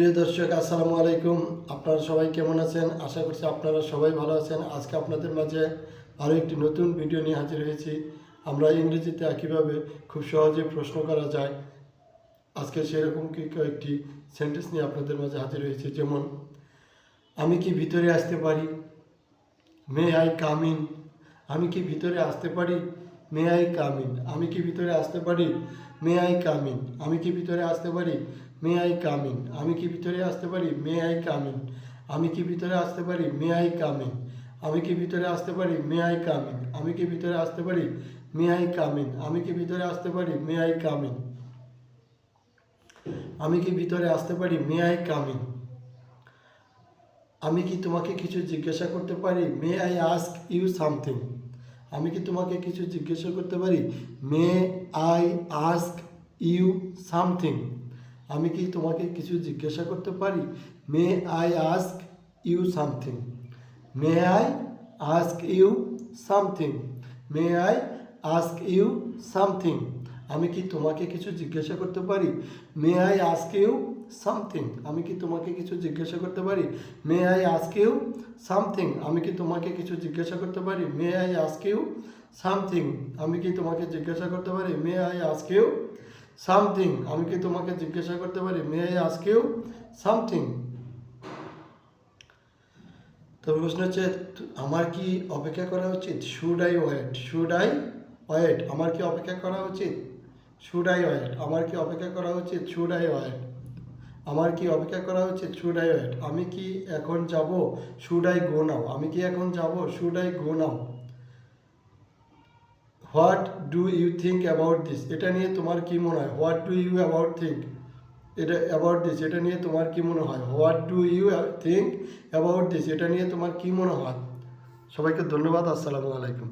প্রিয় দর্শক, আসসালামু আলাইকুম। আপনারা সবাই কেমন আছেন? আশা করছি আপনারা সবাই ভালো আছেন। আজকে আপনাদের মাঝে আরও একটি নতুন ভিডিও নিয়ে হাজির হয়েছি। আমরা ইংরেজিতে কীভাবে খুব সহজে প্রশ্ন করা যায়। আজকে সেরকম কি কয়েকটি সেন্টেন্স নিয়ে আপনাদের মাঝে হাজির হয়েছি। যেমন, আমি কি ভিতরে আসতে পারি? মে আই কাম ইন আমি কি ভিতরে আসতে পারি? মে আই কাম ইন আমি কি ভিতরে আসতে পারি মে আই কাম ইন আমি কি ভিতরে আসতে পারি মে আই কাম ইন আমি কি ভিতরে আসতে পারি মে আই কাম ইন আমি কি ভিতরে আসতে পারি মে আই কাম ইন আমি কি ভিতরে আসতে পারি মে আই কাম ইন আমি কি ভিতরে আসতে পারি মে আই কাম ইন আমি কি ভিতরে আসতে পারি মে আই কাম ইন আমি কি ভিতরে আসতে পারি মে আই কাম ইন আমি কি তোমাকে কিছু জিজ্ঞাসা করতে পারি may I ask you something আমি কি তোমাকে কিছু জিজ্ঞাসা করতে পারি? May I ask you something আমি কি তোমাকে কিছু জিজ্ঞাসা করতে পারি? May I ask you something may I ask you something may I ask you something আমি কি তোমাকে কিছু জিজ্ঞাসা করতে পারি? May I ask you something আমি কি তোমাকে কিছু জিজ্ঞাসা করতে পারি? May I ask you something আমি কি তোমাকে কিছু জিজ্ঞাসা করতে পারি? May I ask you something আমি কি তোমাকে জিজ্ঞাসা করতে পারি? May I ask you something আমি কি তোমাকে জিজ্ঞাসা করতে পারি? May I ask you something তো প্রশ্ন হচ্ছে, আমার কি অপেক্ষা করা উচিত? Should I wait should I wait আমার কি অপেক্ষা করা উচিত? শুড আই ওয়েট আমার কি অপেক্ষা করা উচিত? শুড আই ওয়েট আমার কি অপেক্ষা করা উচিত? শুড আই ওয়েট আমি কি এখন যাব? শুড আই গো নাও আমি কি এখন যাব? Should I go now what do you think about this এটা নিয়ে তোমার কি মনে হয়? What do you about think এটা অ্যাবাউট দিস এটা নিয়ে তোমার কি মনে হয়? What do you think about this এটা নিয়ে তোমার কি মনে হয়? সবাইকে ধন্যবাদ। আসসালামু আলাইকুম।